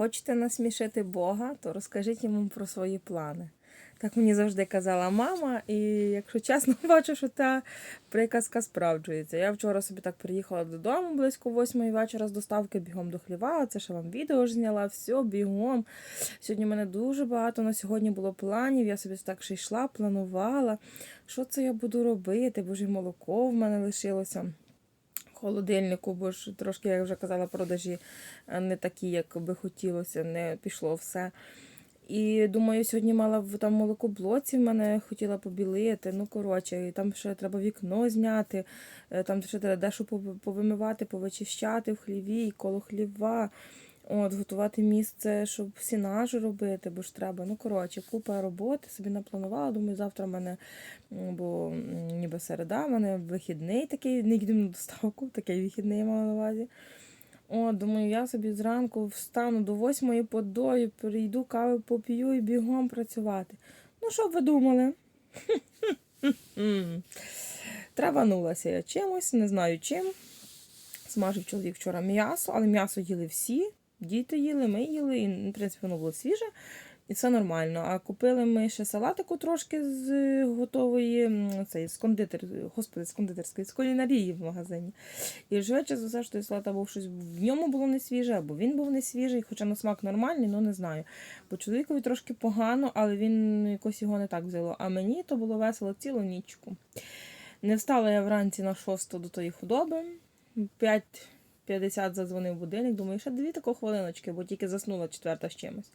Хочете насмішити Бога, то розкажіть йому про свої плани. Так мені завжди казала мама, і якщо чесно, бачу, що та приказка справджується. Я вчора собі так приїхала додому близько восьмої вечора з доставки, бігом до хліва. Це ще вам відео ж зняла, все, бігом. Сьогодні в мене дуже багато на сьогодні було планів. Я собі так ще йшла, планувала, що це я буду робити, бо ж і молоко в мене лишилося. Холодильнику, бо ж трошки, як вже казала, продажі е, не такі, як би хотілося, не пішло все. І думаю, сьогодні мала в там молокоблоці в мене хотіла побілити. Ну, коротше, і там ще треба вікно зняти, е, там ще треба дещо повимивати, повичищати в хліві, і коло хліва. От, готувати місце, щоб сінажу робити, бо ж треба. Ну, коротше, купа роботи собі напланувала. Думаю, завтра в мене, бо ніби середа, в мене вихідний такий, не йдемо на доставку, такий вихідний я мала на увазі. О, думаю, я собі зранку встану до восьмої подою, прийду, кави поп'ю і бігом працювати. Ну, що б ви думали? Траванулася я чимось, не знаю чим. Смажив чоловік вчора м'ясо, але м'ясо їли всі. Діти їли, ми їли, і, в принципі, воно було свіже, і все нормально. А купили ми ще салатику трошки з готової, цей, з кондитер, господи, з кондитерської, з кулінарії в магазині. І швидше за все, що той салат або щось в ньому було не свіже, або він був не свіжий, хоча на смак нормальний, ну не знаю. Бо чоловікові трошки погано, але він якось його не так взяло. А мені то було весело цілу нічку. Не встала я вранці на шосту до тої худоби. 5.50 задзвонив будильник. Думаю, ще дві тако хвилиночки, бо тільки заснула четверта з чимось.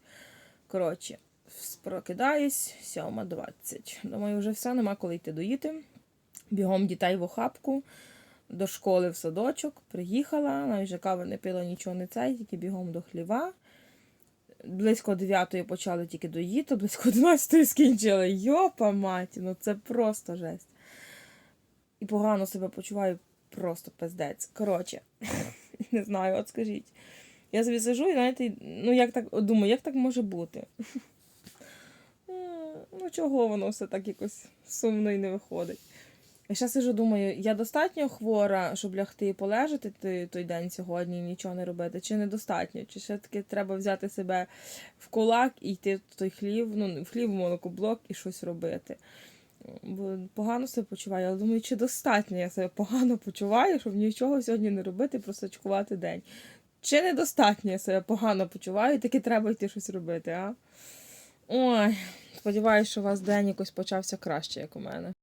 Коротше, прокидаюсь, 7.20. Думаю, вже все, нема коли йти доїти. Бігом дітей в охапку, до школи в садочок. Приїхала, навіть вже кави не пила, нічого не цей, тільки бігом до хліва. Близько 9 почали тільки доїти, близько 11 скінчили. Йопа маті, ну це просто жесть. І погано себе почуваю, просто пиздець. Коротше, не знаю, от скажіть. Я собі сижу і знаєте, ну як так думаю, як так може бути? Ну, чого воно все так якось сумно і не виходить? Я ще сижу, думаю, я достатньо хвора, щоб лягти і полежати той, день сьогодні і нічого не робити, чи недостатньо? Чи все таки треба взяти себе в кулак і йти в той хлів, ну, в хлів, в молокоблок і щось робити. Погано себе почуваю, але думаю, чи достатньо я себе погано почуваю, щоб нічого сьогодні не робити, просто чекувати день. Чи недостатньо я себе погано почуваю, таки треба йти щось робити, а? Ой, сподіваюся, що у вас день якось почався краще, як у мене.